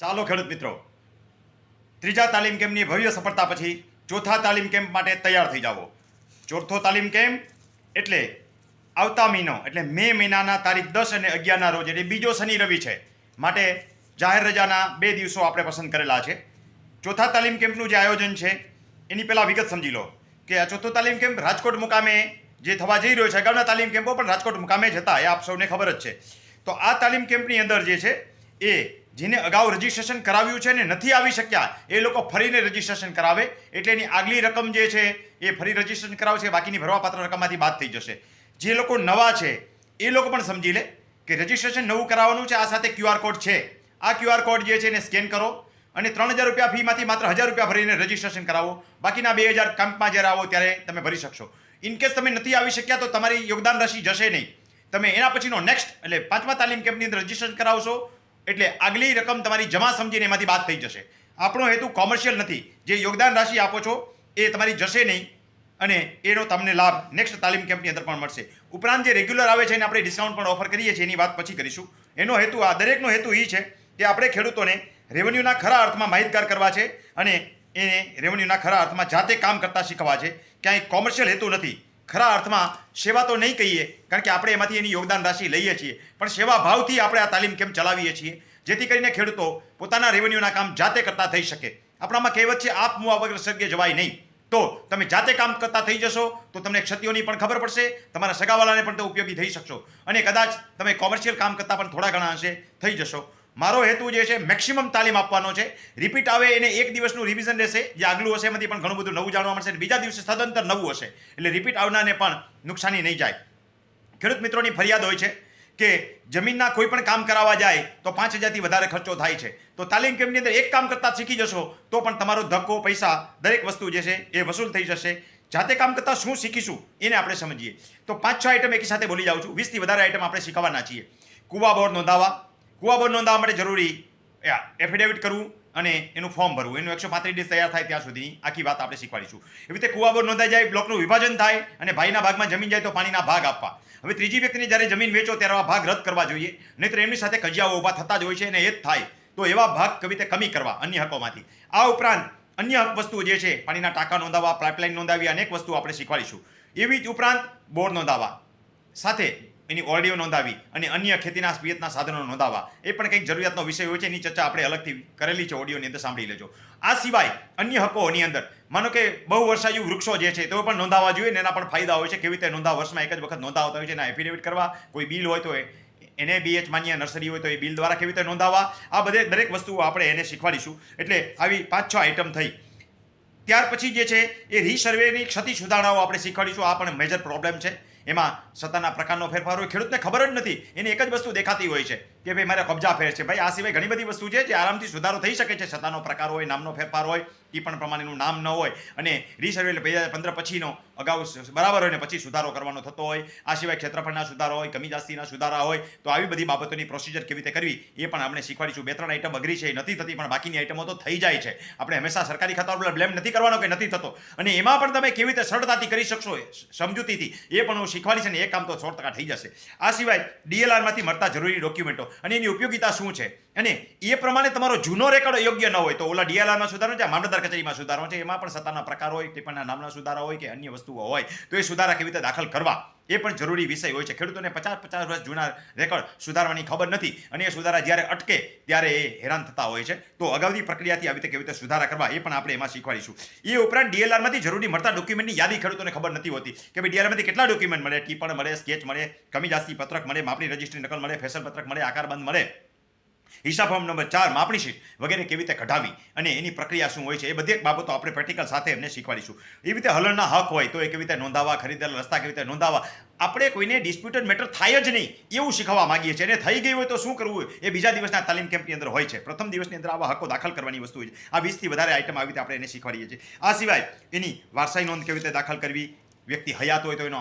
ચાલો ખેડૂત મિત્રો. ત્રીજા તાલીમ કેમ્પની ભવ્ય સફળતા પછી ચોથા તાલીમ કેમ્પ માટે તૈયાર થઈ જાઓ. ચોથો તાલીમ કેમ્પ એટલે આવતા મહિનો, એટલે મે મહિનાના તારીખ દસ અને અગિયારના રોજ, એટલે બીજો શનિ રવિ છે. માટે જાહેર રજાના બે દિવસો આપણે પસંદ કરેલા છે. ચોથા તાલીમ કેમ્પનું જે આયોજન છે, એની પહેલાં વિગત સમજી લો કે આ ચોથો તાલીમ કેમ્પ રાજકોટ મુકામે જે થવા જઈ રહ્યો છે, અગાઉના તાલીમ કેમ્પો પણ રાજકોટ મુકામે જ હતા, એ આપ સૌને ખબર જ છે. તો આ તાલીમ કેમ્પની અંદર જે છે, એ જેને અગાઉ રજીસ્ટ્રેશન કરાવ્યું છે ને નથી આવી શક્યા, એ લોકો ફરીને રજીસ્ટ્રેશન કરાવે. એટલે એની આગલી રકમ જે છે, એ ફરી રજીસ્ટ્રેશન કરાવશે, બાકીની ભરવાપાત્ર રકમમાંથી બાદ થઈ જશે. જે લોકો નવા છે, એ લોકો પણ સમજી લે કે રજીસ્ટ્રેશન નવું કરાવવાનું છે, આ સાથે ક્યુઆર કોડ છે. આ ક્યુઆર કોડ જે છે એને સ્કેન કરો અને ત્રણ હજાર રૂપિયા ફીમાંથી માત્ર હજાર રૂપિયા ભરીને રજીસ્ટ્રેશન કરાવો. બાકીના બે હજાર કેમ્પમાં જ્યારે આવો ત્યારે તમે ભરી શકશો. ઇનકેસ તમે નથી આવી શક્યા તો તમારી યોગદાન રાશિ જશે નહીં. તમે એના પછીનો નેક્સ્ટ એટલે પાંચમા તાલીમ કેમ્પની અંદર રજીસ્ટ્રેશન કરાવશો. એટલે આગલી રકમ તમારી જમા સમજીને એમાંથી બાદ થઈ જશે. આપણો હેતુ કોમર્શિયલ નથી. જે યોગદાન રાશિ આપો છો, એ તમારી જશે નહીં અને એનો તમને લાભ નેક્સ્ટ તાલીમ કેમ્પની અંદર પણ મળશે. ઉપરાંત જે રેગ્યુલર આવે છે એને આપણે ડિસ્કાઉન્ટ પણ ઓફર કરીએ છીએ, એની વાત પછી કરીશું. એનો હેતુ, આ દરેકનો હેતુ એ છે કે આપણે ખેડૂતોને રેવન્યુના ખરા અર્થમાં માહિતગાર કરવા છે અને એને રેવન્યુના ખરા અર્થમાં જાતે કામ કરતા શીખવા છે. ક્યાંય કોમર્શિયલ હેતુ નથી. ખરા અર્થમાં સેવા તો નહીં કહીએ, કારણ કે આપણે એમાંથી એની યોગદાન રાશિ લઈએ છીએ. પણ સેવા ભાવથી આપણે આ તાલીમ કેમ્પ ચલાવીએ છીએ. જેથી કરીને ખેડૂતો પોતાના રેવન્યુના કામ જાતે કરતા થઈ શકે. આપણામાં કહેવત છે, આપ મુઆ વગર સર્ગે જવાય નહીં. તો તમે જાતે કામ કરતા થઈ જશો, તો તમને ક્ષતિઓની પણ ખબર પડશે, તમારા સગાવાલાને પણ તે ઉપયોગી થઈ શકશો. અને કદાચ તમે કોમર્શિયલ કામ કરતા પણ થોડા ઘણા હશે, થઈ જશો. મારો હેતુ જે છે મેક્સિમમ તાલીમ આપવાનો છે. રિપીટ આવે એને એક દિવસનું રિવિઝન રહેશે, જે આગલું હશે એમાંથી પણ ઘણું બધું નવું જાણવા મળશે અને બીજા દિવસે સદંતર નવું હશે. એટલે રિપીટ આવનારને પણ નુકસાની નહીં જાય. ખેડૂત મિત્રોની ફરિયાદ હોય છે કે જમીનના કોઈ પણ કામ કરાવવા જાય તો પાંચ હજારથી વધારે ખર્ચો થાય છે. તો તાલીમ કેમ્પની અંદર એક કામ કરતાં શીખી જશો તો પણ તમારો ધક્કો, પૈસા, દરેક વસ્તુ જે છે એ વસૂલ થઈ જશે. જાતે કામ કરતાં શું શીખીશું એને આપણે સમજીએ. તો પાંચ છ આઈટમ એકી સાથે બોલી જાઉં છું. વીસથી વધારે આઈટમ આપણે શીખવાના છીએ. કુવા બોર્ડ નોંધાવવા કુવા બોર્ડ નોંધાવવા માટે જરૂરી એફિડેવિટ કરવું અને એનું ફોર્મ ભરવું. એનું એકસો પાંત્રીસ દિવસ તૈયાર થાય ત્યાં સુધીની આખી વાત આપણે શીખવાડીશું. એવી રીતે કુવાબોર નોંધાઈ જાય, બ્લોકનું વિભાજન થાય અને ભાઈના ભાગમાં જમીન જાય તો પાણીના ભાગ આપવા. હવે ત્રીજી વ્યક્તિને જ્યારે જમીન વેચો ત્યારે આ ભાગ રદ કરવા જોઈએ. નહીંતર એમની સાથે કજિયાઓ ઊભા થતા જ હોય છે અને એ જ થાય. તો એવા ભાગ કવિતે કમી કરવા અન્ય હકોમાંથી. આ ઉપરાંત અન્ય હક વસ્તુઓ જે છે, પાણીના ટાંકા નોંધાવવા પાઇપલાઇન નોંધાવી, અનેક વસ્તુઓ આપણે શીખવાડીશું. એવી જ ઉપરાંત બોર નોંધાવવા. સાથે એની ઓડિયો નોંધાવી અને અન્ય ખેતીના પિયતના સાધનો નોંધાવવા. એ પણ કંઈક જરૂરિયાતનો વિષય હોય છે. એની ચર્ચા આપણે અલગથી કરેલી છે. ઓડિયોની અંદર સાંભળી લેજો. આ સિવાય અન્ય હકોની અંદર, માનો કે બહુ વર્ષાયુ વૃક્ષો જે છે, તેઓ પણ નોંધાવવા જોઈએ ને એના પણ ફાયદા હોય છે. કેવી રીતે નોંધાવા વર્ષમાં એક જ વખત નોંધાવતા હોય છે એના એફિડેવિટ કરવા? કોઈ બિલ હોય તો એ એને બીએચ માન્ય નર્સરી હોય તો એ બિલ દ્વારા કેવી રીતે નોંધાવવા? આ બધે દરેક વસ્તુઓ આપણે એને શીખવાડીશું. એટલે આવી પાંચ છ આઈટમ થઈ. ત્યાર પછી જે છે એ રીસર્વેની ક્ષતિ સુધારણાઓ આપણે શીખવાડીશું. આ પણ મેજર પ્રોબ્લેમ છે. એમાં સત્તાના પ્રકારનો ફેરફાર હોય, ખેડૂતને ખબર જ નથી. એની એક જ વસ્તુ દેખાતી હોય છે. કે ભાઈ મારે કબજા ફેર છે. ભાઈ આ સિવાય ઘણી બધી વસ્તુ છે જે આરામથી સુધારો થઈ શકે છે. સત્તાનો પ્રકાર હોય, નામનો ફેરફાર હોય એ પણ પ્રમાણેનું નામ ન હોય. અને રીસર્વે બે હજાર પંદર પછીનો અગાઉ બરાબર હોય ને પછી સુધારો કરવાનો થતો હોય. આ સિવાય ક્ષેત્રફળના સુધારો હોય, કમી જાસ્તીના સુધારા હોય, તો આવી બધી બાબતોની પ્રોસિજર કેવી રીતે કરવી, એ પણ આપણે શીખવાડીશું. બે ત્રણ આઈટમ અઘરી છે એ નથી થતી, પણ બાકીની આઈટમો તો થઈ જાય છે. આપણે હંમેશા સરકારી ખાતા પર બ્લેમ નથી કરવાનો કે નથી થતો. અને એમાં પણ તમે કેવી રીતે સરળતાથી કરી શકશો સમજૂતીથી, એ પણ હું શીખવાડીશ અને એ કામ તો સો ટકા થઈ જશે. આ સિવાય ડીએલઆરમાંથી મળતા જરૂરી ડોક્યુમેન્ટો અને એની ઉપયોગિતા શું છે? અને એ પ્રમાણે તમારો જૂનો રેકોર્ડ યોગ્ય ન હોય તો ઓલા ડીએલઆરમાં સુધારો છે મામલતદાર કચેરીમાં સુધારો છે, એમાં પણ સત્તાના પ્રકાર હોય ટિપ્પણના નામના સુધારા હોય કે અન્ય વસ્તુઓ હોય, તો એ સુધારા કેવી રીતે દાખલ કરવા? એ પણ જરૂરી વિષય હોય છે. ખેડૂતોને પચાસ પચાસ વર્ષ જૂના રેકોર્ડ સુધારવાની ખબર નથી અને એ સુધારા જ્યારે અટકે ત્યારે એ હેરાન થતા હોય છે. તો અગાઉની પ્રક્રિયાથી આવી રીતે કેવી રીતે સુધારા કરવા એ પણ આપણે એમાં શીખવાડીશું. એ ઉપરાંત ડીએલઆરમાંથી જરૂરી મળતા ડોક્યુમેન્ટની યાદી ખેડૂતોને ખબર નથી હોતી કે ભાઈ ડીએલઆરમાંથી કેટલા ડોક્યુમેન્ટ મળે, ટીપણ મળે, સ્કેચ મળે, કમી જાસ્તી પત્રક મળે માપણી રજિસ્ટ્રી નકલ મળે, ફેશન પત્રક મળે આકારબંધ મળે. હિસાબ ફોર્મ નંબર ચાર, માપણી શીટ વગેરે કેવી રીતે કઢાવી અને એની પ્રક્રિયા શું હોય છે એ બધી બાબતો આપણે પ્રેક્ટિકલ સાથે એમને શીખવાડીશું. એવી રીતે હલણના હક હોય તો એ કેવી રીતે નોંધાવા, ખરીદેલા રસ્તા કેવી રીતે નોંધાવા, આપણે કોઈને ડિસ્પ્યુટેડ મેટર થાય જ નહીં એવું શીખવા માંગીએ છીએ. અને થઈ ગઈ હોય તો શું કરવું એ બીજા દિવસના તાલીમ કેમ્પની અંદર હોય છે. પ્રથમ દિવસની અંદર આવા હકો દાખલ કરવાની વસ્તુ હોય છે. આ વીસથી વધારે આઈટમ આવી રીતે આપણે એને શીખવાડીએ છીએ. આ સિવાય એની વારસાઈ નોંધ કેવી રીતે દાખલ કરવી? વ્યક્તિ હયાત હોય તો એનો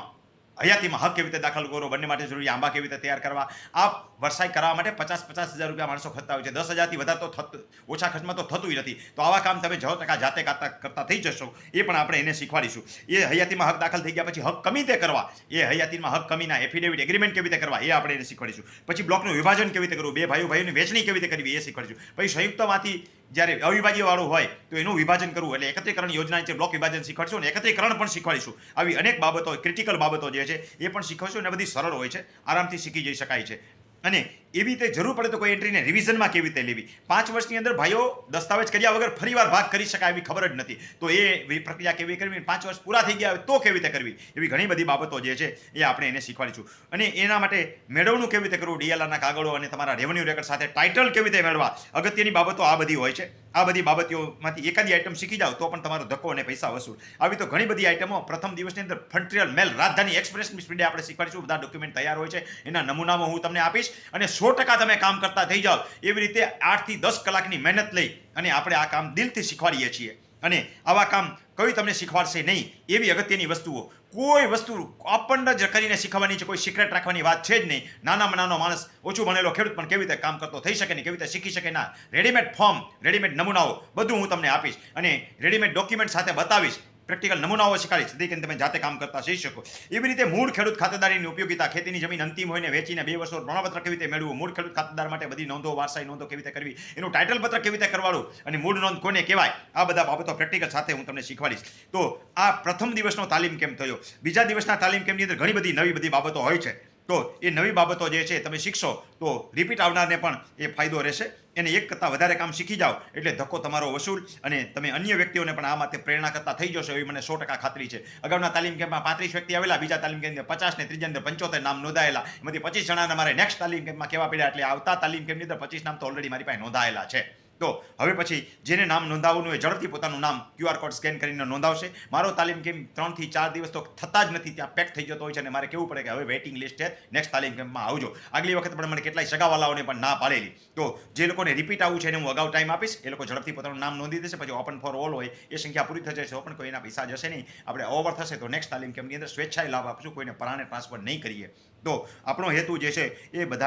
હયાતીમાં હક કેવી રીતે દાખલ કરવો, બંને માટે જરૂરી આંબા કેવી રીતે તૈયાર કરવા? આ વરસાઈ કરવા માટે પચાસ પચાસ હજાર રૂપિયા માણસો ખર્ચતા હોય છે. દસ હજારથી વધારે તો થતું, ઓછા ખર્ચમાં તો થતું નથી. તો આવા કામ તમે છ ટકા જાતે કરતા થઈ જશો? એ પણ આપણે એને શીખવાડીશું. એ હયાતીમાં હક દાખલ થઈ ગયા પછી હક કમી તે કરવા? એ હયાતીમાં હક કમીના એફિડેવિટ એગ્રીમેન્ટ કેવી રીતે કરવા? એ આપણે એને શીખવાડીશું. પછી બ્લોકનું વિભાજન કેવી રીતે કરવું? બે ભાઈઓ ભાઈઓની વેચણી કેવી રીતે કરવી? એ શીખવાડીશું. પછી સંયુક્તમાંથી જ્યારે અવિભાજ્ય વાળું હોય તો એનું વિભાજન કરવું એટલે એકત્રીકરણ યોજના છે બ્લોક વિભાજન શીખવાડશું અને એકત્રીકરણ પણ શીખવાડીશું. આવી અનેક બાબતો ક્રિટિકલ બાબતો જે છે, એ પણ શીખવશું અને બધી સરળ હોય છે. આરામથી શીખી જઈ શકાય છે. અને એવી રીતે જરૂર પડે તો કોઈ એન્ટ્રીને રિવિઝનમાં કેવી રીતે લેવી? પાંચ વર્ષની અંદર ભાઈઓ દસ્તાવેજ કર્યા વગર ફરીવાર ભાગ કરી શકાય એવી ખબર જ નથી. તો એ પ્રક્રિયા કેવી કરવી? પાંચ વર્ષ પૂરા થઈ ગયા તો કેવી રીતે કરવી? એવી ઘણી બધી બાબતો જે છે એ આપણે એને શીખવાડીશું. અને એના માટે મેળવણું કેવી રીતે કરવું? ડીએલઆરના કાગળો અને તમારા રેવન્યુ રેકર્ડ સાથે ટાઇટલ કેવી રીતે મેળવવા? અગત્યની બાબતો આ બધી હોય છે. આ બધી બાબતોમાંથી એકાદી આઈટમ શીખી જાઓ તો પણ તમારો ધક્કો અને પૈસા વસૂલ. આવી તો ઘણી બધી આઈટમો પ્રથમ દિવસની અંદર ફ્રન્ટિયર મેલ રાજધાની એક્સપ્રેસની સ્પીડે આપણે શીખવાડીશું. બધા ડોક્યુમેન્ટ તૈયાર હોય છે. એના નમૂનામાં હું તમને આપીશ. અને સો ટકા તમે કામ કરતા થઈ જાઓ. એવી રીતે આઠથી દસ કલાકની મહેનત લઈ અને આપણે આ કામ દિલથી શીખવાડીએ છીએ. અને આવા કામ કયું તમને શીખવાડશે નહીં, એવી અગત્યની વસ્તુઓ. કોઈ વસ્તુ આપણને જ કરીને શીખવાની છે, કોઈ સિક્રેટ રાખવાની વાત છે જ નહીં. નાનામાં નાનો માણસ, ઓછું ભણેલો ખેડૂત પણ કેવી રીતે કામ કરતો થઈ શકે ને કેવી રીતે શીખી શકે ના. રેડીમેડ ફોર્મ રેડીમેડ નમૂનાઓ, બધું હું તમને આપીશ. અને રેડીમેડ ડોક્યુમેન્ટ સાથે બતાવીશ પ્રેક્ટિકલ નમૂનાઓ શીખવાડીશ જેથી કરીને તમે જાતે કામ કરતા શીખી શકો. એવી રીતે મૂળ ખેડૂત ખાતેદારીની ઉપયોગિતા ખેતીની જમીન અંતિમ હોઈને વેચીને બે વર્ષો પ્રમાણપત્ર કેવી રીતે મેળવવું, મૂળ ખેડૂત ખાતેદાર માટે બધી નોંધો, વારસાઈ નોંધો કેવી રીતે કરવી, એનું ટાઇટલ પત્ર કેવી રીતે કરવાડું અને મૂળ નોંધ કોને કહેવાય, આ બધા બાબતો પ્રેક્ટિકલ સાથે હું તમને શીખવાડીશ. તો આ પ્રથમ દિવસનો તાલીમ કેમ થયો? બીજા દિવસના તાલીમ કેમની અંદર ઘણી બધી નવી બધી બાબતો હોય છે. તો એ નવી બાબતો જે છે, તમે શીખશો, તો રિપીટ આવનારને પણ એ ફાયદો રહેશે. એને એક કરતાં વધારે કામ શીખી જાઓ, એટલે ધક્કો તમારો વસૂલ અને તમે અન્ય વ્યક્તિઓને પણ આ માટે પ્રેરણા કરતા થઈ જશો એવી મને સો ટકા ખાતરી છે. અગાઉના તાલીમ કેમ્પમાં પાંત્રીસ વ્યક્તિ આવેલા, બીજા તાલીમ કેમ્પની પચાસ ને ત્રીજા અંદર પંચોતેર નામ નોંધાયેલા. એમાંથી પચીસ જણાને મારે નેક્સ્ટ તાલીમ કેમ્પમાં કહેવા પડ્યા, એટલે આવતા તાલીમ કેમ્પની અંદર પચીસ નામ તો ઓલરેડી મારી પાસે નોંધાયેલા છે. તો હવે પછી જેને નામ નોંધાવવાનું હોય ઝડપથી પોતાનું નામ ક્યુઆર કોડ સ્કેન કરીને નોંધાવશે. મારો તાલીમ કેમ્પ ત્રણથી ચાર દિવસ તો થતા જ નથી, ત્યાં પેક થઈ જતો હોય છે અને મારે કેવું પડે કે હવે વેઇટિંગ લિસ્ટ છે નેક્સ્ટ તાલીમ કેમ્પમાં આવજો. આગલી વખત પણ મને કેટલાય સગાવાલાઓને પણ ના પાડેલી. તો જે લોકોને રિપીટ આવું છે એને હું અગાઉ ટાઈમ આપીશ, એ લોકો ઝડપથી પોતાનું નામ નોંધી દેશે, પછી ઓપન ફોર ઓલ હોય, એ સંખ્યા પૂરી થઈ જશે પણ કોઈના પૈસા જશે નહીં. આપણે ઓવર થશે તો નેક્સ્ટ તાલીમ કેમ્પની અંદર સ્વેચ્છાએ લાભ આપશું, કોઈને પરાણે ટ્રાન્સફર નહીં કરીએ. તો આપણો હેતુ જે છે એ બધા